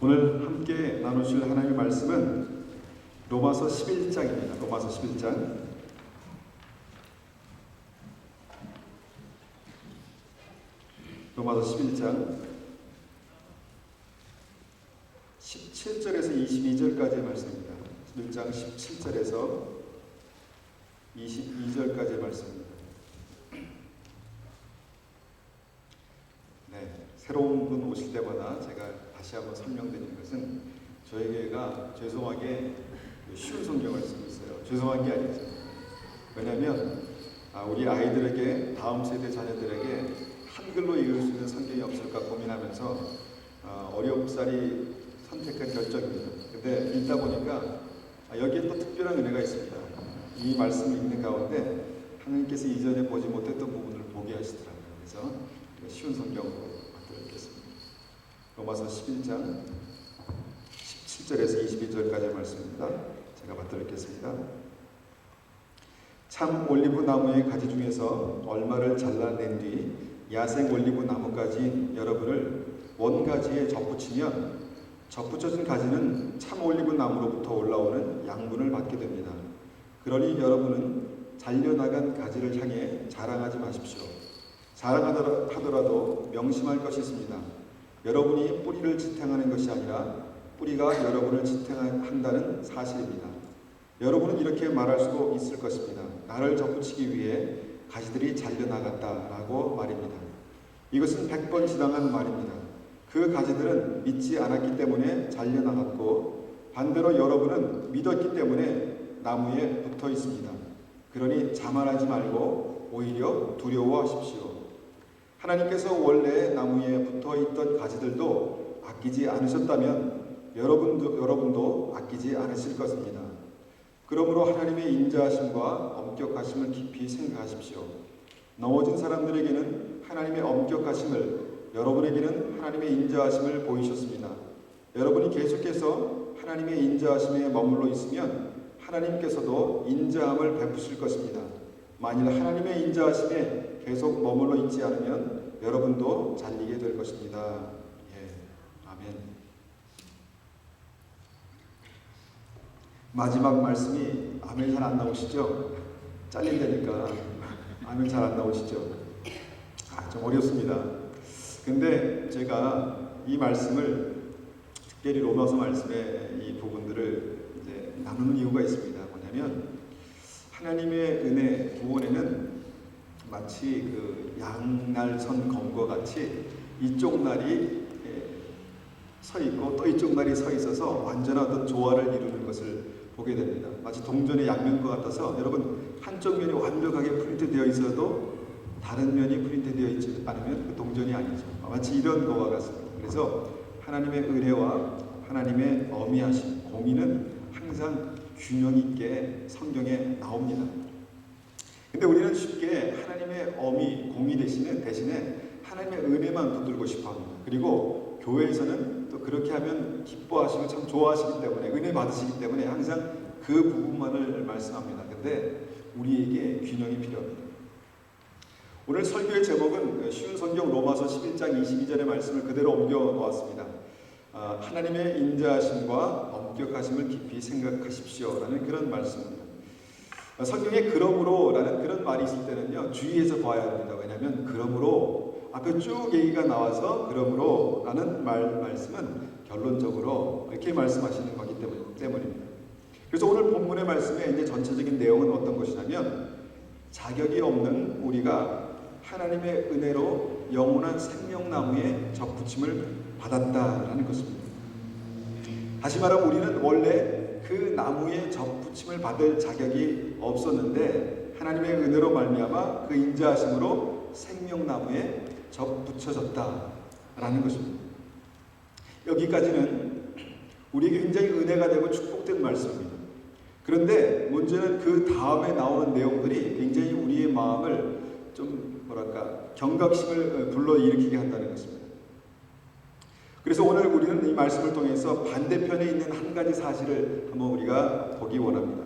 오늘 함께 나누실 하나님의 말씀은 로마서 11장입니다. 로마서 11장. 로마서 11장 17절에서 22절까지의 말씀입니다. 11장 17절에서 22절까지의 말씀입니다. 네, 새로운 분 오실 때마다 제가 다시 한번 설명드리는 것은 저희 교회가 죄송하게 쉬운 성경을 쓰고 있어요. 죄송한 게 아니죠. 왜냐하면 아, 우리 아이들에게 다음 세대 자녀들에게 한글로 읽을 수 있는 성경이 없을까 고민하면서 아, 어렵사리 선택한 결정입니다. 근데 읽다 보니까 아, 여기에 또 특별한 은혜가 있습니다. 이 말씀을 읽는 가운데 하나님께서 이전에 보지 못했던 부분을 보게 하시더라고요. 그래서 쉬운 성경으로 만들겠습니다. 로마서 11장 17절에서 22절까지의 말씀입니다. 제가 받들겠습니다. 참 올리브 나무의 가지 중에서 얼마를 잘라낸 뒤 야생 올리브 나무까지 여러분을 원 가지에 접붙이면 접붙여진 가지는 참 올리브 나무로부터 올라오는 양분을 받게 됩니다. 그러니 여러분은 잘려나간 가지를 향해 자랑하지 마십시오. 자랑하더라도 명심할 것이 있습니다. 여러분이 뿌리를 지탱하는 것이 아니라 뿌리가 여러분을 지탱한다는 사실입니다. 여러분은 이렇게 말할 수도 있을 것입니다. 나를 접붙이기 위해 가지들이 잘려나갔다라고 말입니다. 이것은 100번 지당한 말입니다. 그 가지들은 믿지 않았기 때문에 잘려나갔고 반대로 여러분은 믿었기 때문에 나무에 붙어 있습니다. 그러니 자만하지 말고 오히려 두려워하십시오. 하나님께서 원래 나무에 붙어 있던 가지들도 아끼지 않으셨다면 여러분도, 여러분도 아끼지 않으실 것입니다. 그러므로 하나님의 인자하심과 엄격하심을 깊이 생각하십시오. 넘어진 사람들에게는 하나님의 엄격하심을, 여러분에게는 하나님의 인자하심을 보이셨습니다. 여러분이 계속해서 하나님의 인자하심에 머물러 있으면 하나님께서도 인자함을 베푸실 것입니다. 만일 하나님의 인자하심에 계속 머물러 있지 않으면 여러분도 잘리게 될 것입니다. 예, 아멘. 마지막 말씀이 아멘 잘 안 나오시죠? 잘린다니까 아멘 잘 안 나오시죠? 아, 좀 어렵습니다. 근데 제가 이 말씀을 특별히 로마서 말씀의 이 부분들을 이제 나누는 이유가 있습니다. 뭐냐면 하나님의 은혜 구원에는 마치 그 양날선 검과 같이 이쪽 날이 서 있고 또 이쪽 날이 서 있어서 완전한 어떤 조화를 이루는 것을 보게 됩니다. 마치 동전의 양면과 같아서 여러분 한쪽 면이 완벽하게 프린트되어 있어도 다른 면이 프린트되어 있지 않으면 그 동전이 아니죠. 마치 이런 거와 같습니다. 그래서 하나님의 은혜와 하나님의 어미하심, 공의는 항상 균형 있게 성경에 나옵니다. 근데 우리는 쉽게 하나님의 어미, 공의 대신에 대신에 하나님의 은혜만 붙들고 싶어 합니다. 그리고 교회에서는 또 그렇게 하면 기뻐하시고 참 좋아하시기 때문에 은혜 받으시기 때문에 항상 그 부분만을 말씀합니다. 근데 우리에게 균형이 필요합니다. 오늘 설교의 제목은 쉬운 성경 로마서 11장 22절의 말씀을 그대로 옮겨 놓았습니다. 아, 하나님의 인자하심과 엄격하심을 깊이 생각하십시오라는 그런 말씀입니다. 성경에 그러므로라는 그런 말이 있을 때는요 주의해서 봐야 됩니다. 왜냐하면 그러므로 앞에 쭉 얘기가 나와서 그러므로라는 말 말씀은 결론적으로 이렇게 말씀하시는 거기 때문, 때문입니다. 그래서 오늘 본문의 말씀의 이제 전체적인 내용은 어떤 것이냐면 자격이 없는 우리가 하나님의 은혜로 영원한 생명나무에 접붙임을 받았다라는 것입니다. 다시 말하면 우리는 원래 그 나무에 접붙임을 받을 자격이 없었는데 하나님의 은혜로 말미암아 그 인자하심으로 생명나무에 접붙여졌다라는 것입니다. 여기까지는 우리에게 굉장히 은혜가 되고 축복된 말씀입니다. 그런데 문제는 그 다음에 나오는 내용들이 굉장히 우리의 마음을 좀 뭐랄까 경각심을 불러일으키게 한다는 것입니다. 그래서 오늘 우리는 이 말씀을 통해서 반대편에 있는 한 가지 사실을 한번 우리가 보기 원합니다.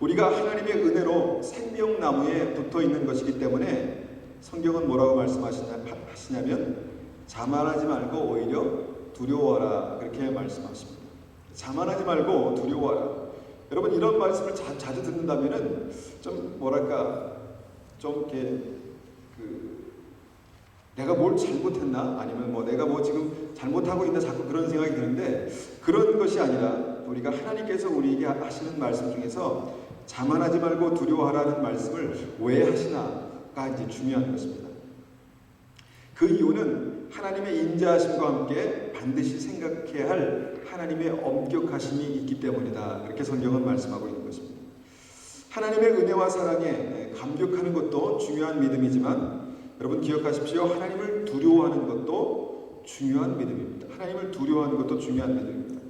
우리가 하나님의 은혜로 생명나무에 붙어 있는 것이기 때문에 성경은 뭐라고 말씀하시냐면 자만하지 말고 오히려 두려워하라 그렇게 말씀하십니다. 자만하지 말고 두려워하라. 여러분 이런 말씀을 자, 자주 듣는다면은 좀 뭐랄까 좀 이렇게 그 내가 뭘 잘못했나 아니면 뭐 내가 뭐 지금 잘못하고 있나 자꾸 그런 생각이 드는데 그런 것이 아니라 우리가 하나님께서 우리에게 하시는 말씀 중에서 자만하지 말고 두려워하라는 말씀을 왜 하시나가 이제 중요한 것입니다. 그 이유는 하나님의 인자하심과 함께 반드시 생각해야 할 하나님의 엄격하심이 있기 때문이다. 이렇게 성경은 말씀하고 있는 것입니다. 하나님의 은혜와 사랑에 감격하는 것도 중요한 믿음이지만 여러분 기억하십시오. 하나님을 두려워하는 것도 중요한 믿음입니다. 하나님을 두려워하는 것도 중요한 믿음입니다.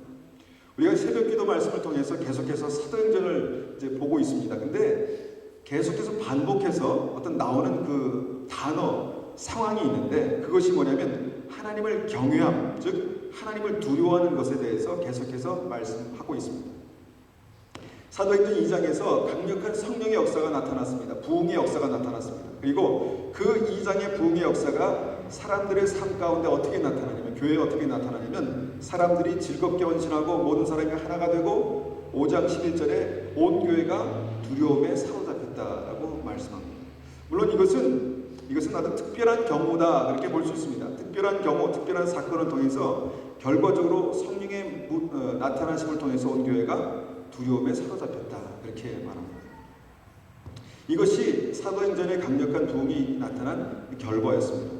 우리가 새벽기도 말씀을 통해서 계속해서 사도행전을 이제 보고 있습니다. 근데 계속해서 반복해서 어떤 나오는 그 단어 상황이 있는데 그것이 뭐냐면 하나님을 경외함, 즉 하나님을 두려워하는 것에 대해서 계속해서 말씀하고 있습니다. 사도행전 2장에서 강력한 성령의 역사가 나타났습니다. 부흥의 역사가 나타났습니다. 그리고 그 2장의 부흥의 역사가 사람들의 삶 가운데 어떻게 나타나냐면 교회에 어떻게 나타나냐면 사람들이 즐겁게 헌신하고 모든 사람이 하나가 되고 5장 11절에 온 교회가 두려움에 사로잡혔다라고 말씀합니다. 물론 이것은 이것은 아주 특별한 경우다 그렇게 볼 수 있습니다. 특별한 경우, 특별한 사건을 통해서 결과적으로 성령의 무, 어, 나타나심을 통해서 온 교회가 두려움에 사로잡혔다 그렇게 말합니다. 이것이 사도행전의 강력한 부흥이 나타난 결과였습니다.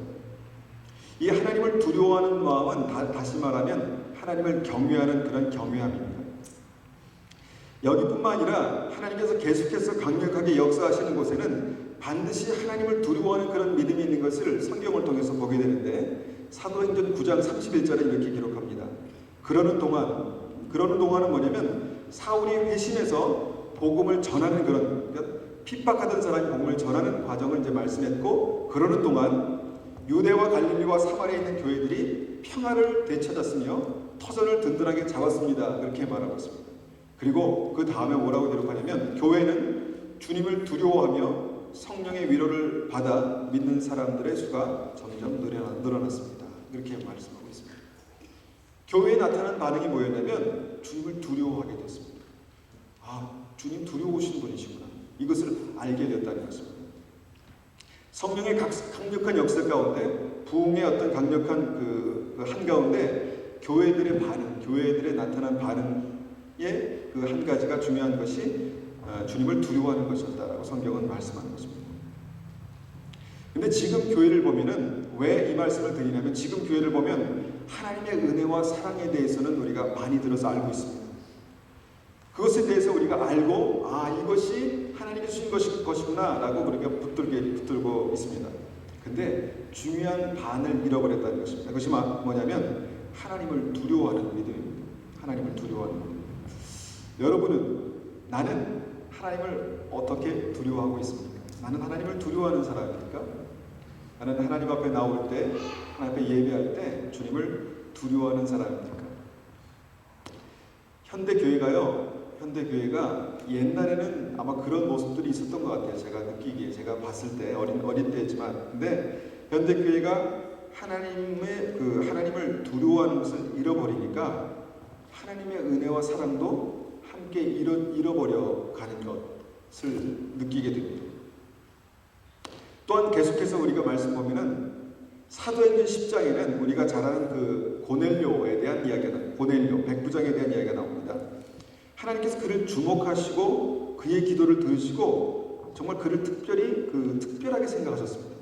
이 하나님을 두려워하는 마음은 다, 다시 말하면 하나님을 경외하는 그런 경외함입니다. 여기뿐만 아니라 하나님께서 계속해서 강력하게 역사하시는 곳에는 반드시 하나님을 두려워하는 그런 믿음이 있는 것을 성경을 통해서 보게 되는데 사도행전 9장 31절에 이렇게 기록합니다. 그러는 동안 그러는 동안은 뭐냐면 사울이 회심해서 복음을 전하는 그런 그러니까 핍박하던 사람이 복음을 전하는 과정을 이제 말씀했고 그러는 동안 유대와 갈릴리와 사마리아에 있는 교회들이 평화를 되찾았으며 터전을 든든하게 잡았습니다. 그렇게 말하고 있습니다. 그리고 그 다음에 뭐라고 기록하냐면 교회는 주님을 두려워하며 성령의 위로를 받아 믿는 사람들의 수가 점점 늘어났습니다. 그렇게 말씀하고 있습니다. 교회에 나타난 반응이 뭐였냐면 주님을 두려워하게 됐습니다. 아, 주님 두려우신 분이시구나. 이것을 알게 됐다는 것입니다. 성령의 강력한 역사 가운데 부흥의 어떤 강력한 그한 가운데 교회들의 반응, 교회들의 나타난 반응의 그 한 가지가 중요한 것이 어, 주님을 두려워하는 것이었다라고 성경은 말씀하는 것입니다. 근데 지금 교회를 보면은 왜 이 말씀을 드리냐면 지금 교회를 보면 하나님의 은혜와 사랑에 대해서는 우리가 많이 들어서 알고 있습니다. 그것에 대해서 우리가 알고 아 이것이 하나님이 주신 것이, 것이구나라고 우리가 붙들게 붙들고 있습니다. 근데 중요한 반을 잃어버렸다는 것입니다. 그것이 뭐냐면 하나님을 두려워하는 믿음입니다. 하나님을 두려워하는 믿음. 여러분은 나는 하나님을 어떻게 두려워하고 있습니까? 나는 하나님을 두려워하는 사람입니까? 나는 하나님 앞에 나올 때, 하나님 앞에 예배할 때 주님을 두려워하는 사람입니까? 현대 교회가요, 현대 교회가 옛날에는 아마 그런 모습들이 있었던 것 같아요. 제가 느끼기에, 제가 봤을 때 어린 어린 때지만, 근데 현대 교회가 하나님의 그 하나님을 두려워하는 것을 잃어버리니까 하나님의 은혜와 사랑도 함께 잃어 잃어버려 가는 것을 느끼게 됩니다. 또한 계속해서 우리가 말씀 보면은 사도행전 10장에는 우리가 잘 아는 그 고넬료에 대한 이야기가 나옵니다. 고넬료 백부장에 대한 이야기가 나옵니다. 하나님께서 그를 주목하시고 그의 기도를 들으시고 정말 그를 특별히 그 특별하게 생각하셨습니다.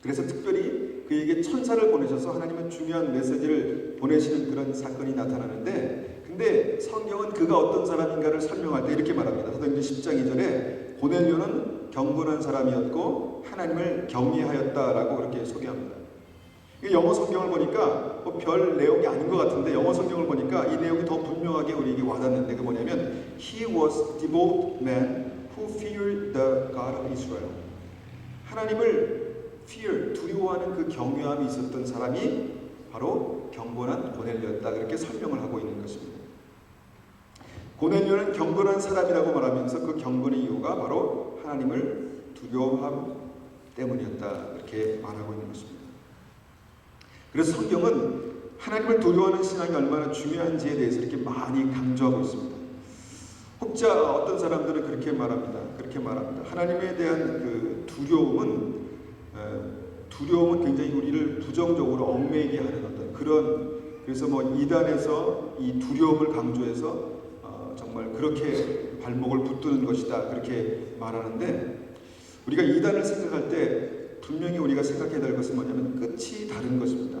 그래서 특별히 그에게 천사를 보내셔서 하나님은 중요한 메시지를 보내시는 그런 사건이 나타나는데 근데 성경은 그가 어떤 사람인가를 설명할 때 이렇게 말합니다. 사도행전 10장 2절에 고넬료는 경건한 사람이었고 하나님을 경외하였다라고 그렇게 소개합니다. 영어 성경을 보니까 뭐 별 내용이 아닌 것 같은데 영어 성경을 보니까 이 내용이 더 분명하게 우리에게 와닿는데 그 뭐냐면 He was devout man who feared the God of Israel. 하나님을 fear 두려워하는 그 경외함이 있었던 사람이 바로 경건한 고넬료였다 그렇게 설명을 하고 있는 것입니다. 고넬료는 경건한 사람이라고 말하면서 그 경건의 이유가 바로 하나님을 두려워함 때문이었다 이렇게 말하고 있는 것입니다. 그래서 성경은 하나님을 두려워하는 신앙이 얼마나 중요한지에 대해서 이렇게 많이 강조하고 있습니다. 혹자 어떤 사람들은 그렇게 말합니다. 그렇게 말합니다. 하나님에 대한 그 두려움은 에, 두려움은 굉장히 우리를 부정적으로 얽매이게 하는 어떤 그런 그래서 뭐 이단에서 이 두려움을 강조해서 어, 정말 그렇게 발목을 붙드는 것이다 그렇게 말하는데 우리가 이단을 생각할 때 분명히 우리가 생각해야 될 것은 뭐냐면 끝이 다른 것입니다.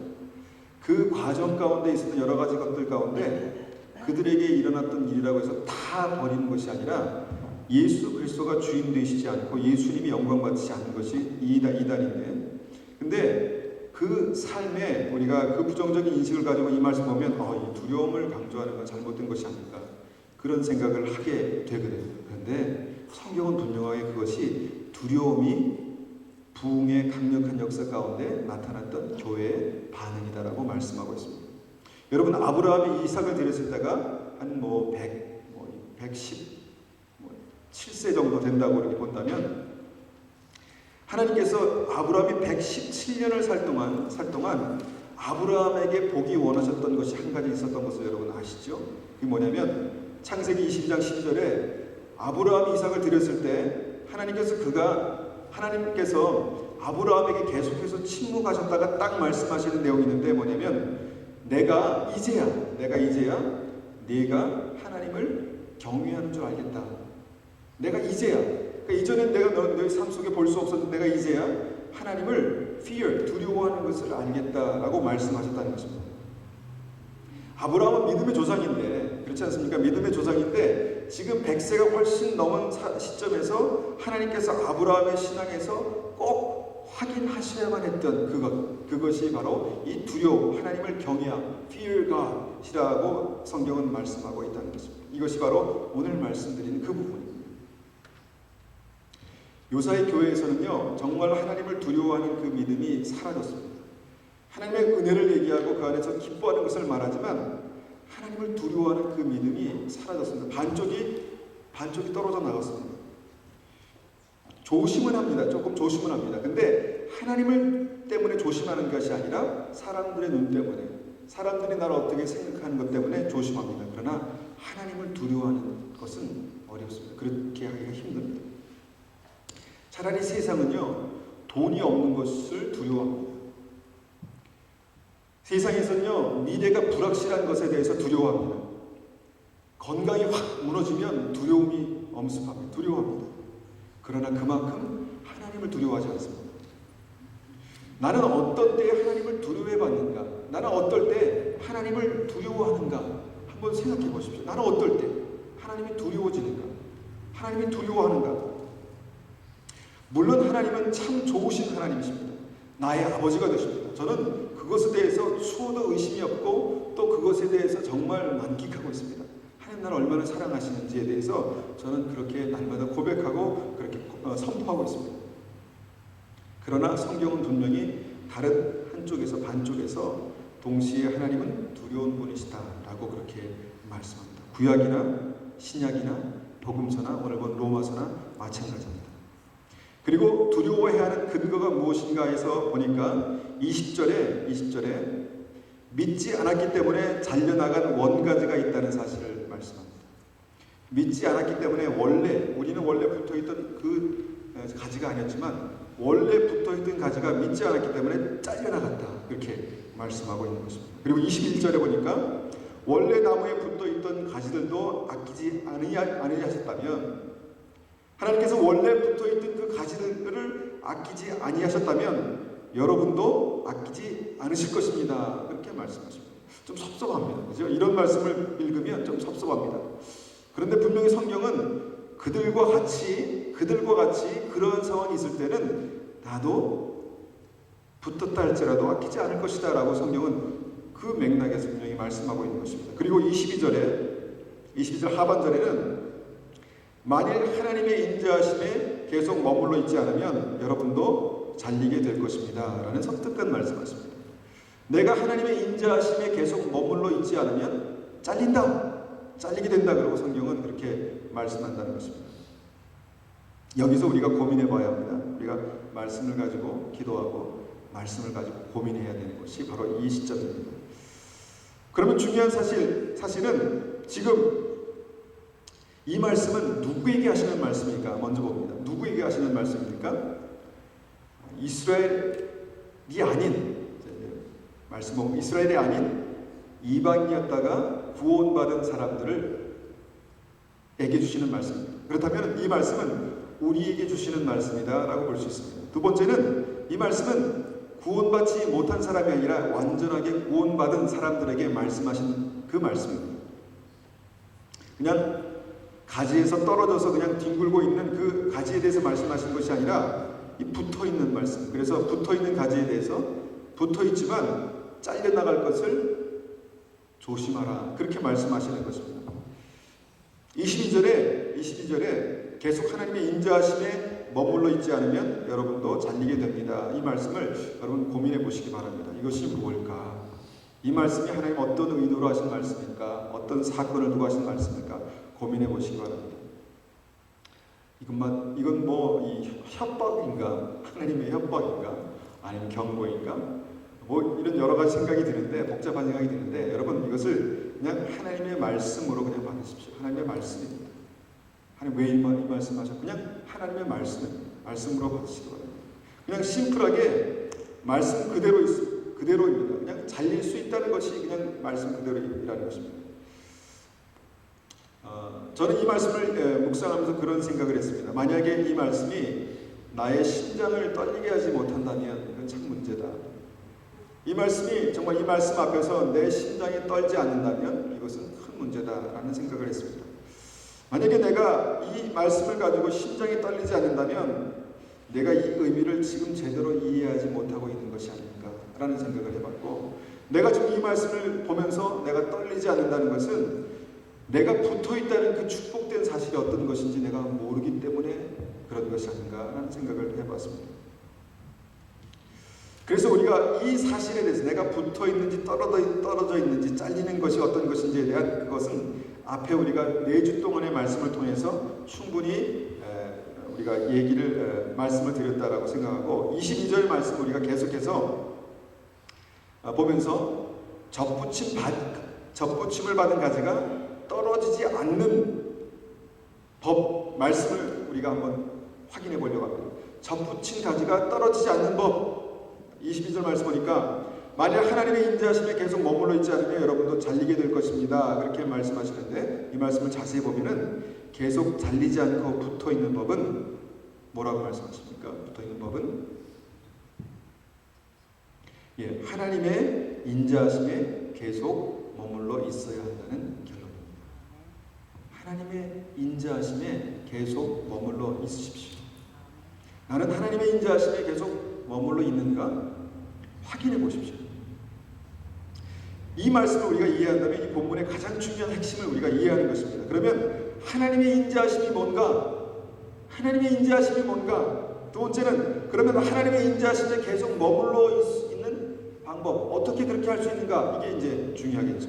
그 과정 가운데 있었던 여러 가지 것들 가운데 그들에게 일어났던 일이라고 해서 다 버리는 것이 아니라 예수 그리스도가 주인 되시지 않고 예수님이 영광 받으시 않는 것이 이단, 이단인데 근데 그 삶에 우리가 그 부정적인 인식을 가지고 이 말씀 보면 어, 이 두려움을 강조하는 건 잘못된 것이 아닐까 그런 생각을 하게 되거든요. 그런데 성경은 분명하게 그것이 두려움이 부흥의 강력한 역사 가운데 나타났던 교회의 반응이다라고 말씀하고 있습니다. 여러분 아브라함이 이삭을 때가 한뭐 100, 뭐 110, 뭐 7세 정도 된다고 이렇게 본다면 하나님께서 아브라함이 117년을 살 동안 살 동안 아브라함에게 보기 원하셨던 것이 한 가지 있었던 것을 여러분 아시죠? 그게 뭐냐면 창세기 22장 10절에 아브라함이 이삭을 드렸을 때 하나님께서 그가 하나님께서 아브라함에게 계속해서 침묵하셨다가 딱 말씀하시는 내용이 있는데 뭐냐면 내가 이제야 내가 이제야 네가 하나님을 경외하는 줄 알겠다. 내가 이제야 그러니까 이전엔 내가 너, 너의 삶 속에 볼 수 없었는데 내가 이제야 하나님을 fear 두려워하는 것을 알겠다라고 말씀하셨다는 것입니다. 아브라함은 믿음의 조상인데 그렇지 않습니까? 믿음의 조상인데 지금 100세가 훨씬 넘은 시점에서 하나님께서 아브라함의 신앙에서 꼭 확인하셔야만 했던 그것 그것이 바로 이 두려움 하나님을 경외함 fear God이라고 성경은 말씀하고 있다는 것입니다. 이것이 바로 오늘 말씀드리는 그 부분입니다. 요사의 교회에서는요 정말 하나님을 두려워하는 그 믿음이 사라졌습니다. 하나님의 은혜를 얘기하고 그 안에서 기뻐하는 것을 말하지만 하나님을 두려워하는 그 믿음이 사라졌습니다. 반쪽이 반쪽이 떨어져 나갔습니다. 조심은 합니다. 조금 조심은 합니다. 근데 하나님을 때문에 조심하는 것이 아니라 사람들의 눈 때문에 사람들이 나를 어떻게 생각하는 것 때문에 조심합니다. 그러나 하나님을 두려워하는 것은 어렵습니다. 그렇게 하기가 힘듭니다. 차라리 세상은요 돈이 없는 것을 두려워합니다. 세상에서는요, 미래가 불확실한 것에 대해서 두려워합니다. 건강이 확 무너지면 두려움이 엄습합니다. 두려워합니다. 그러나 그만큼 하나님을 두려워하지 않습니다. 나는 어떤 때에 하나님을 두려워해 봤는가? 나는 어떨 때 하나님을 두려워하는가? 한번 생각해 보십시오. 나는 어떨 때 하나님이 두려워지는가? 하나님이 두려워하는가? 물론 하나님은 참 좋으신 하나님이십니다. 나의 아버지가 되십니다. 저는 그것에 대해서 수호도 의심이 없고 또 그것에 대해서 정말 만끽하고 있습니다. 하나님 나를 얼마나 사랑하시는지에 대해서 저는 그렇게 날마다 고백하고 그렇게 어, 선포하고 있습니다. 그러나 성경은 분명히 다른 한쪽에서 반쪽에서 동시에 하나님은 두려운 분이시다라고 그렇게 말씀합니다. 구약이나 신약이나 복음서나 오늘 본 로마서나 마찬가지입니다. 그리고 두려워해야 하는 근거가 무엇인가 해서 보니까 20절에 20절에 믿지 않았기 때문에 잘려나간 원가지가 있다는 사실을 말씀합니다. 믿지 않았기 때문에 원래 우리는 원래 붙어 있던 그 가지가 아니었지만 원래 붙어 있던 가지가 믿지 않았기 때문에 잘려나갔다 이렇게 말씀하고 있는 것입니다. 그리고 21절에 보니까 원래 나무에 붙어 있던 가지들도 아끼지 않으셨다면 하나님께서 원래 붙어 있던 그 가지들을 아끼지 아니하셨다면 여러분도 아끼지 않으실 것입니다. 그렇게 말씀하십니다. 좀 섭섭합니다. 그죠? 이런 말씀을 읽으면 좀 섭섭합니다. 그런데 분명히 성경은 그들과 같이 그들과 같이 그런 상황이 있을 때는 나도 붙었다 할지라도 아끼지 않을 것이다라고 성경은 그 맥락에서 분명히 말씀하고 있는 것입니다. 그리고 22절에 22절 하반절에는 만일 하나님의 인자하심에 계속 머물러 있지 않으면 여러분도 잘리게 될 것입니다. 라는 섬뜩한 말씀하십니다. 내가 하나님의 인자하심에 계속 머물러 있지 않으면 잘린다. 잘리게 된다. 그러고 성경은 그렇게 말씀한다는 것입니다. 여기서 우리가 고민해 봐야 합니다. 우리가 말씀을 가지고 기도하고 말씀을 가지고 고민해야 되는 것이 바로 이 시점입니다. 그러면 중요한 사실 사실은 지금 이 말씀은 누구에게 하시는 말씀입니까? 먼저 봅니다. 누구에게 하시는 말씀입니까? 이스라엘이 아닌 말씀 보면 이스라엘이 아닌 이방이었다가 구원받은 사람들을 에게 주시는 말씀입니다. 그렇다면 이 말씀은 우리에게 주시는 말씀이다라고 볼 수 있습니다. 두 번째는 이 말씀은 구원받지 못한 사람이 아니라 완전하게 구원받은 사람들에게 말씀하신 그 말씀입니다. 그냥 가지에서 떨어져서 그냥 뒹굴고 있는 그 가지에 대해서 말씀하신 것이 아니라 이 붙어 있는 말씀. 그래서 붙어 있는 가지에 대해서 붙어 있지만 잘려 나갈 것을 조심하라. 그렇게 말씀하시는 것입니다. 22절에 22절에 계속 하나님의 인자하심에 머물러 있지 않으면 여러분도 잘리게 됩니다. 이 말씀을 여러분 고민해 보시기 바랍니다. 이것이 무엇일까? 이 말씀이 하나님 어떤 의도로 하신 말씀일까? 어떤 사건을 두고 하신 말씀일까? 고민해 보시기 바랍니다. 이것만 이건 뭐이 협박인가? 하나님의 협박인가? 아니면 경고인가? 뭐 이런 여러 가지 생각이 드는데 복잡한 생각이 드는데 여러분 이것을 그냥 하나님의 말씀으로 그냥 받으십시오. 하나님의 말씀입니다. 하나님 왜이 이 말씀 하셨? 그냥 하나님의 말씀 말씀으로 받으시기 바랍니다. 그냥 심플하게 말씀 그대로 있, 그대로입니다. 그냥 잘릴 수 있다는 것이 그냥 말씀 그대로이라는 것입니다. 어, 저는 이 말씀을 에, 묵상하면서 그런 생각을 했습니다. 만약에 이 말씀이 나의 심장을 떨리게 하지 못한다면 이건 참 문제다. 이 말씀이 정말 이 말씀 앞에서 내 심장이 떨지 않는다면 이것은 큰 문제다라는 생각을 했습니다. 만약에 내가 이 말씀을 가지고 심장이 떨리지 않는다면 내가 이 의미를 지금 제대로 이해하지 못하고 있는 것이 아닌가라는 생각을 해봤고 내가 지금 이 말씀을 보면서 내가 떨리지 않는다는 것은 내가 붙어 있다는 그 축복된 사실이 어떤 것인지 내가 모르기 때문에 그런 것이 아닌가라는 생각을 해봤습니다. 그래서 우리가 이 사실에 대해서 내가 붙어 있는지 떨어져, 떨어져 있는지 잘리는 것이 어떤 것인지에 대한 그것은 앞에 우리가 네 주 동안의 말씀을 통해서 충분히 우리가 얘기를 말씀을 드렸다라고 생각하고 22절 말씀 우리가 계속해서 아, 보면서 접붙임 받 접붙임을 받은 가지가 떨어지지 않는 법 말씀을 우리가 한번 확인해 보려고 합니다. 접붙인 가지가 떨어지지 않는 법 22절 말씀 보니까 만약 하나님의 인자하심에 계속 머물러 있지 않으면 여러분도 잘리게 될 것입니다. 그렇게 말씀하시는데 이 말씀을 자세히 보면은 계속 잘리지 않고 붙어 있는 법은 뭐라고 말씀하십니까? 붙어 있는 법은 예, 하나님의 인자하심에 계속 머물러 있어야 한다는 결론입니다. 하나님의 인자하심에 계속 머물러 있으십시오. 나는 하나님의 인자하심에 계속 머물러 있는가 확인해 보십시오. 이 말씀을 우리가 이해한다면 이 본문의 가장 중요한 핵심을 우리가 이해하는 것입니다. 그러면 하나님의 인자하심이 뭔가? 하나님의 인자하심이 뭔가? 두 번째는 그러면 하나님의 인자하심에 계속 머물러 있는 방법 어떻게 그렇게 할 수 있는가? 이게 이제 중요하겠죠.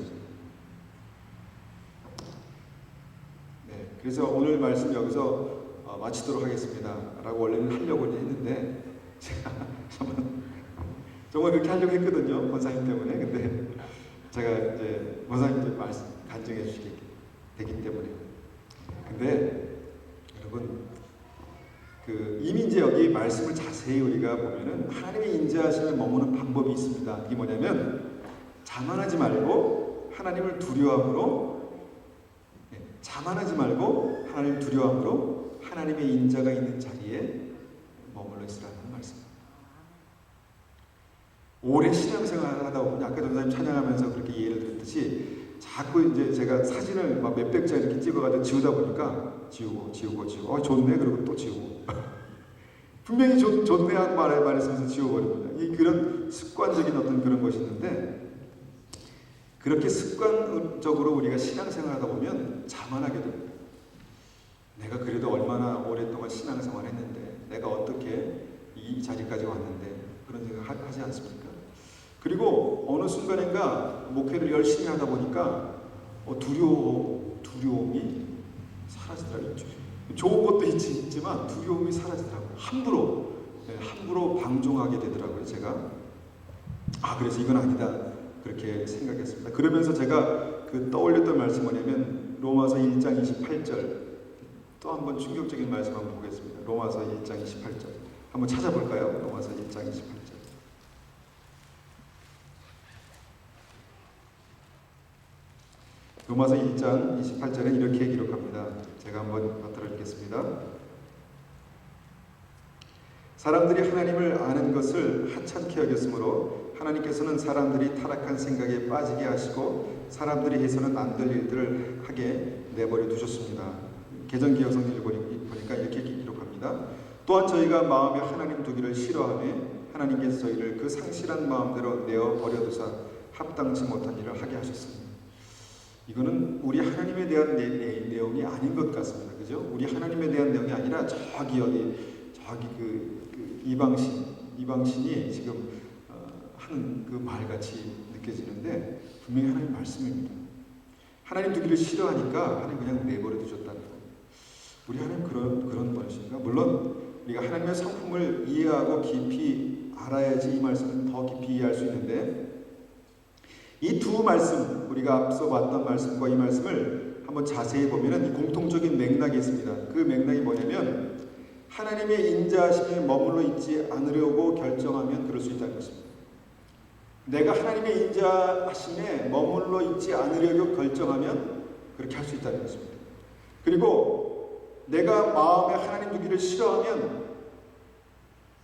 네, 그래서 오늘 말씀 여기서 어, 마치도록 하겠습니다.라고 원래는 하려고 했는데 제가 정말 그렇게 하려고 했거든요. 권사님 때문에. 근데 제가 이제 권사님도 말씀 간증해 주시게 되기 때문에. 근데 여러분 그 이제 여기 말씀을 자세히 우리가 보면은 하나님의 인자하심에 머무는 방법이 있습니다. 이게 뭐냐면 자만하지 말고 하나님을 두려움으로 네, 자만하지 말고 하나님을 두려움으로 하나님의 인자가 있는 자리에 머물러 있으라는 말씀. 오래 신앙생활을 하다 보면 아까 전사님 찬양하면서 그렇게 예를 들었듯이 자꾸 이제 제가 사진을 막 몇백 장 이렇게 찍어가지고 지우다 보니까 지우고 지우고 지우고 어 좋네 그리고 또 지우고 분명히 좋, 좋네 한 말에 말했으면서 지워버립니다. 이 그런 습관적인 어떤 그런 것이 있는데 그렇게 습관적으로 우리가 신앙생활 하다 보면 자만하게 됩니다. 내가 그래도 얼마나 오랫동안 신앙생활 했는데 내가 어떻게 이 자리까지 왔는데 그런 생각 하지 않습니까? 그리고 어느 순간인가 목회를 열심히 하다 보니까 어, 두려워, 두려움이 사라지더라고요. 좋은 것도 있지, 있지만 두려움이 사라지더라고요. 함부로, 네, 함부로 방종하게 되더라고요. 제가 아 그래서 이건 아니다 그렇게 생각했습니다. 그러면서 제가 그 떠올렸던 말씀 뭐냐면 로마서 1장 28절 또 한 번 충격적인 말씀 한번 보겠습니다. 로마서 1장 28절 한번 찾아볼까요? 로마서 1장 28절 로마서 1장 28절에 이렇게 기록합니다. 제가 한번 받들어 읽겠습니다. 사람들이 하나님을 아는 것을 하찮게 여겼으므로 하나님께서는 사람들이 타락한 생각에 빠지게 하시고 사람들이 해서는 안 될 일들을 하게 내버려 두셨습니다. 개정 기억 성경을 보니까 이렇게 기록합니다. 또한 저희가 마음에 하나님 두기를 싫어하며 하나님께서 저희를 그 상실한 마음대로 내어 버려두사 합당치 못한 일을 하게 하셨습니다. 이거는 우리 하나님에 대한 내, 내, 내용이 아닌 것 같습니다. 그죠? 우리 하나님에 대한 내용이 아니라 저기 어디 저기 그, 그 이방신 이방신이 지금 어, 하는 그 말같이 느껴지는데 분명히 하나님 말씀입니다. 하나님 두기를 싫어하니까 하나님 그냥 내버려 두셨다는 거. 우리 하나님 그런 그런 분이신가? 물론 우리가 하나님의 성품을 이해하고 깊이 알아야지 이 말씀을 더 깊이 이해할 수 있는데 이 두 말씀 우리가 앞서 봤던 말씀과 이 말씀을 한번 자세히 보면은 공통적인 맥락이 있습니다. 그 맥락이 뭐냐면 하나님의 인자하심에 머물러 있지 않으려고 결정하면 그럴 수 있다는 것입니다. 내가 하나님의 인자하심에 머물러 있지 않으려고 결정하면 그렇게 할 수 있다는 것입니다. 그리고 내가 마음에 하나님 두기를 싫어하면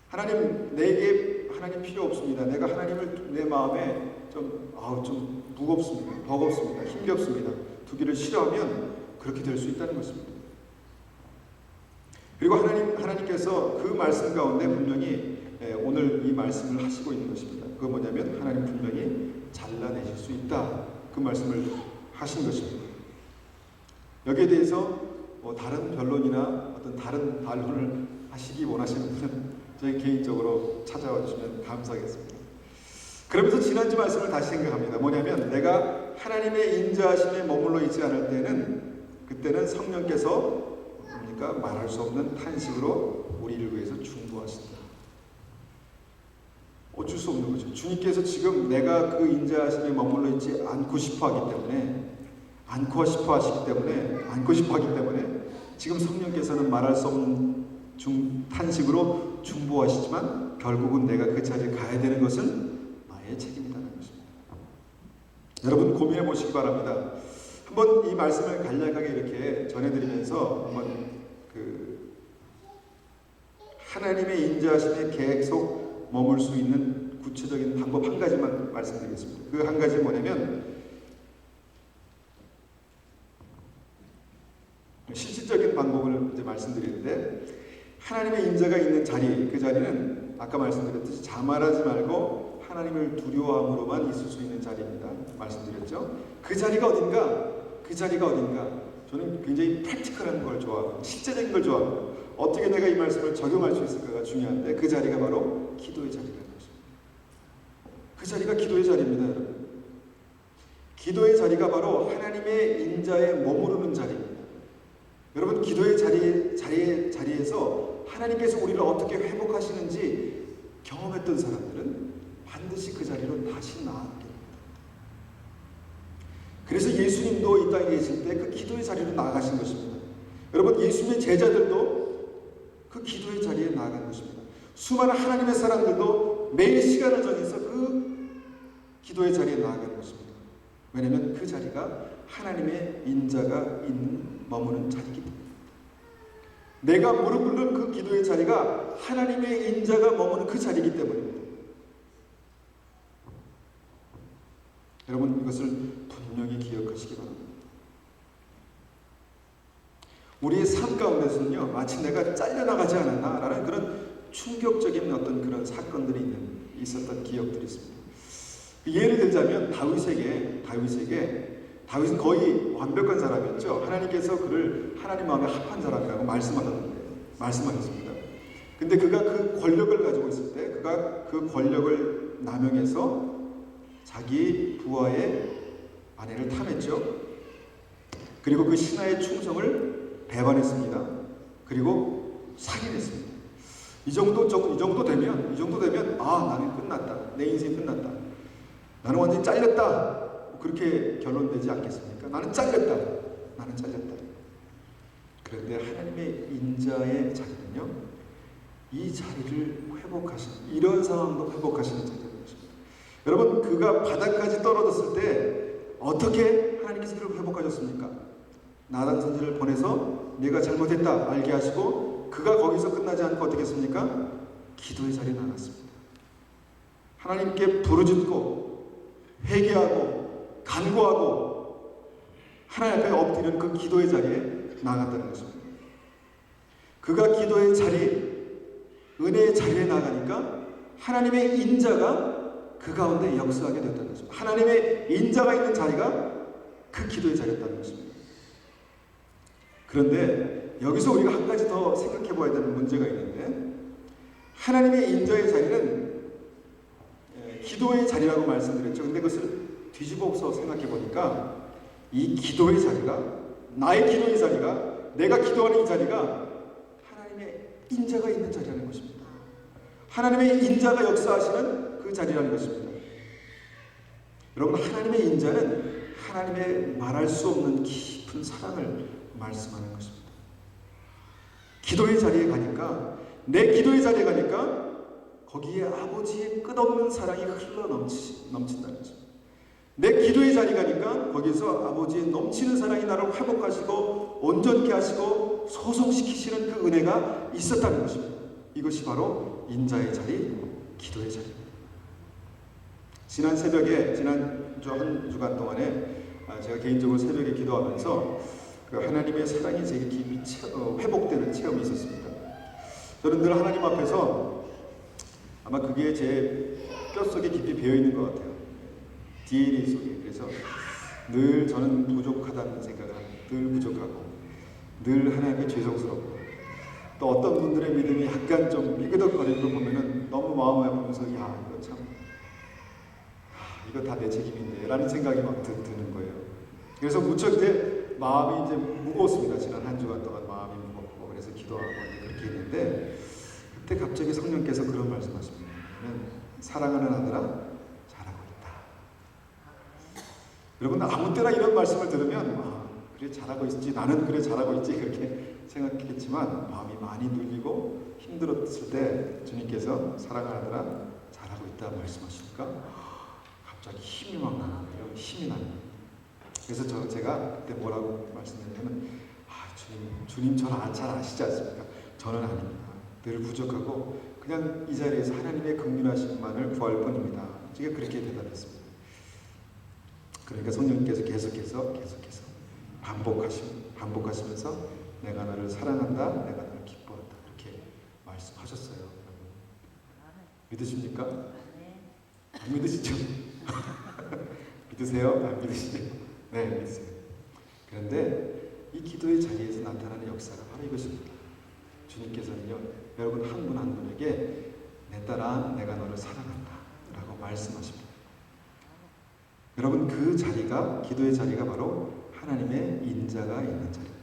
하나님 내게 하나님 필요 없습니다. 내가 하나님을 내 마음에 좀 아우 좀 무겁습니다. 버겁습니다. 힘겹습니다. 두기를 싫어하면 그렇게 될 수 있다는 것입니다. 그리고 하나님 하나님께서 그 말씀 가운데 분명히 예, 오늘 이 말씀을 하시고 있는 것입니다. 그 뭐냐면 하나님 분명히 잘라내실 수 있다. 그 말씀을 하신 것입니다. 여기에 대해서 뭐 다른 변론이나 어떤 다른 반론을 하시기 원하시는 분은 저희 개인적으로 찾아와 주시면 감사하겠습니다. 그러면서 지난주 말씀을 다시 생각합니다. 뭐냐면 내가 하나님의 인자하심에 머물러 있지 않을 때는 그때는 성령께서 그러니까 말할 수 없는 탄식으로 우리를 위해서 중보하신다. 어쩔 수 없는 거죠. 주님께서 지금 내가 그 인자하심에 머물러 있지 않고 싶어 하기 때문에 않고 싶어 하시기 때문에 않고 싶어 하기 때문에 지금 성령께서는 말할 수 없는 중, 탄식으로 중보하시지만 결국은 내가 그 자리에 가야 되는 것은 나의 책임이라는 것입니다. 여러분 고민해 보시기 바랍니다. 한번 이 말씀을 간략하게 이렇게 전해드리면서 한번 그 하나님의 인자하심에 계속 머물 수 있는 구체적인 방법 한 가지만 말씀드리겠습니다. 그 한 가지 뭐냐면 실질적인 방법을 이제 말씀드리는데 하나님의 인자가 있는 자리 그 자리는 아까 말씀드렸듯이 자말하지 말고 하나님을 두려워함으로만 있을 수 있는 자리입니다. 말씀드렸죠. 그 자리가 어딘가 그 자리가 어딘가 저는 굉장히 프랙티컬한 걸 좋아하고 실제적인 걸 좋아하고 어떻게 내가 이 말씀을 적용할 수 있을까가 중요한데 그 자리가 바로 기도의 것입니다. 그 자리가 기도의 자리입니다. 기도의 자리가 바로 하나님의 인자에 머무르는 자리입니다. 여러분 기도의 자리 자리 자리에서 하나님께서 우리를 어떻게 회복하시는지 경험했던 사람들은 반드시 그 자리로 다시 나아가게 됩니다. 그래서 예수님도 이 땅에 계실 때 그 기도의 자리로 나아가신 것입니다. 여러분 예수님의 제자들도 그 기도의 자리에 나아간 것입니다. 수많은 하나님의 사람들도 매일 시간을 정해서 그 기도의 자리에 나아가는 것입니다. 왜냐하면 그 자리가 하나님의 인자가 있는 머무는 자리이기 때문입니다. 내가 무릎 꿇는 그 기도의 자리가 하나님의 인자가 머무는 그 자리이기 때문입니다. 여러분 이것을 분명히 기억하시기 바랍니다. 우리의 삶 가운데서는요 마치 내가 잘려나가지 않았나라는 그런 충격적인 어떤 그런 사건들이 있는 있었던 기억들이 있습니다. 예를 들자면 다윗에게 다윗에게 다윗은 거의 완벽한 사람이었죠. 하나님께서 그를 하나님 마음에 합한 사람이라고 말씀하셨는데 말씀하셨습니다. 근데 그가 그 권력을 가지고 있을 때 그가 그 권력을 남용해서 자기 부하의 아내를 탐했죠. 그리고 그 신하의 충성을 배반했습니다. 그리고 살인했습니다. 이 정도 이 정도 되면 이 정도 되면 아 나는 끝났다 내 인생 끝났다 나는 완전히 잘렸다. 그렇게 결론되지 않겠습니까? 나는 잘렸다. 나는 잘렸다. 그런데 하나님의 인자의 자리는요, 이 자리를 회복하시는, 이런 상황도 회복하시는 자리인 것입니다. 여러분, 그가 바닥까지 떨어졌을 때 어떻게 하나님께서 그를 회복하셨습니까? 나단 선지를 보내서 내가 잘못했다 알게 하시고 그가 거기서 끝나지 않고 어떻게 했습니까? 기도의 자리에 나갔습니다. 하나님께 부르짖고 회개하고 간구하고 하나님 앞에 엎드리는 그 기도의 자리에 나갔다는 것입니다. 그가 기도의 자리, 은혜의 자리에 나가니까 하나님의 인자가 그 가운데 역사하게 됐다는 것입니다. 하나님의 인자가 있는 자리가 그 기도의 자리였다는 것입니다. 그런데 여기서 우리가 한 가지 더 생각해 봐야 되는 문제가 있는데 하나님의 인자의 자리는 예, 기도의 자리라고 말씀드렸죠. 근데 그것을 뒤집어서 생각해 보니까 이 기도의 자리가 나의 기도의 자리가 내가 기도하는 이 자리가 하나님의 인자가 있는 자리라는 것입니다. 하나님의 인자가 역사하시는 그 자리라는 것입니다. 여러분 하나님의 인자는 하나님의 말할 수 없는 깊은 사랑을 말씀하는 것입니다. 기도의 자리에 가니까 내 기도의 자리에 가니까 거기에 아버지의 끝없는 사랑이 흘러 넘치, 넘친다는 것입니다. 내 기도의 자리 가니까 거기서 아버지의 넘치는 사랑이 나를 회복하시고 온전케 하시고 소성시키시는 그 은혜가 있었다는 것입니다. 이것이 바로 인자의 자리, 기도의 자리입니다. 지난 새벽에 지난 주한 주간 동안에 아, 제가 개인적으로 새벽에 기도하면서 그 하나님의 사랑이 제게 어, 회복되는 체험이 있었습니다. 저는 늘 하나님 앞에서 아마 그게 제 뼛속에 깊이 배어 있는 것 같아요. DNA 속에. 그래서 늘 저는 부족하다는 생각을. 늘 부족하고, 늘 하나님께 죄송스럽고, 또 어떤 분들의 믿음이 약간 좀 삐그덕거리는 걸 보면은 너무 마음이 아프면서, 야, 이거 참, 아, 이거 다 내 책임인데, 라는 생각이 막 드, 드는 거예요. 그래서 무척 이제 마음이 이제 무거웠습니다. 지난 한 주간 동안 마음이 무겁고, 그래서 기도하고 그렇게 했는데, 그때 갑자기 성령께서 그런 말씀하십니다. 사랑하는 아들아, 잘하고 있다. 여러분 아무 때나 이런 말씀을 들으면 아, 그래 잘하고 있지 나는 그래 잘하고 있지 그렇게 생각했지만 마음이 많이 눌리고 힘들었을 때 주님께서 사랑하느라 잘하고 있다 말씀하시니까 갑자기 힘이 막 나는데요 힘이 나요 그래서 저 제가 그때 뭐라고 말씀드렸냐면 아 주님 주님 저를 잘 아시지 않습니까 저는 아닙니다 늘 부족하고 그냥 이 자리에서 하나님의 긍휼하심만을 구할 뿐입니다 제가 그렇게 대답했습니다 그러니까 성령님께서 계속해서 계속해서 반복하시 반복하시면서 내가 너를 사랑한다, 내가 너를 기뻐한다 그렇게 말씀하셨어요. 믿으십니까? 안 믿으시죠? 믿으세요? 안 믿으시죠? 네, 믿으세요. 그런데 이 기도의 자리에서 나타나는 역사가 바로 이것입니다. 주님께서는요, 여러분 한분한 분에게 내 딸아, 내가 너를 사랑한다 라고 말씀하십니다. 여러분 그 자리가 기도의 자리가 바로 하나님의 인자가 있는 자리입니다.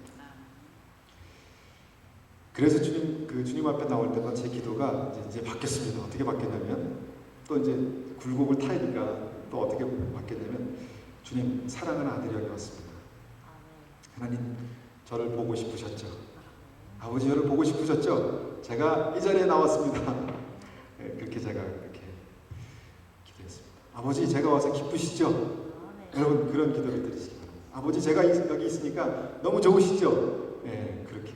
그래서 주님 그 주님 앞에 나올 때마다 제 기도가 이제, 이제 바뀌었습니다. 어떻게 바뀌었냐면 또 이제 굴곡을 타니까 또 어떻게 바뀌었냐면 주님 사랑하는 아들이 여기 왔습니다. 하나님 저를 보고 싶으셨죠. 아버지 저를 보고 싶으셨죠. 제가 이 자리에 나왔습니다. 네, 그렇게 제가 그렇게 기도했습니다. 아버지 제가 와서 기쁘시죠? 여러분 그런 기도를 드리시기 바랍니다. 아버지 제가 이- 여기 있으니까 너무 좋으시죠? 네, 그렇게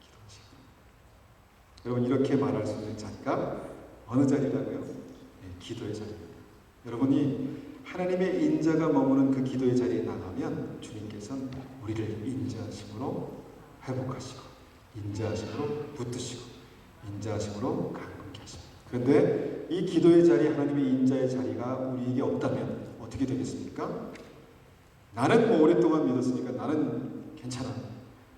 기도하시기 바랍니다. 여러분 이렇게 말할 수 있는 자리가 어느 자리라고요? 네, 기도의 자리입니다. 여러분이 하나님의 인자가 머무는 그 기도의 자리에 나가면 주님께서는 우리를 인자하심으로 회복하시고 인자하심으로 붙드시고 인자하심으로 강건케 하십니다. 그런데 이 기도의 자리 하나님의 인자의 자리가 우리에게 없다면 어떻게 되겠습니까? 나는 뭐 오랫동안 믿었으니까 나는 괜찮아.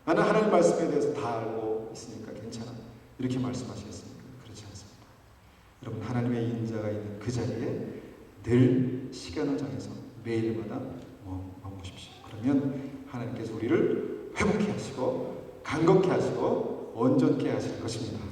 나는 하나님 말씀에 대해서 다 알고 있으니까 괜찮아. 이렇게 말씀하시겠습니까? 그렇지 않습니다. 여러분 하나님의 인자가 있는 그 자리에 늘 시간을 정해서 매일마다 머- 머무십시오. 그러면 하나님께서 우리를 회복케 하시고 강건케 하시고 온전케 하실 것입니다.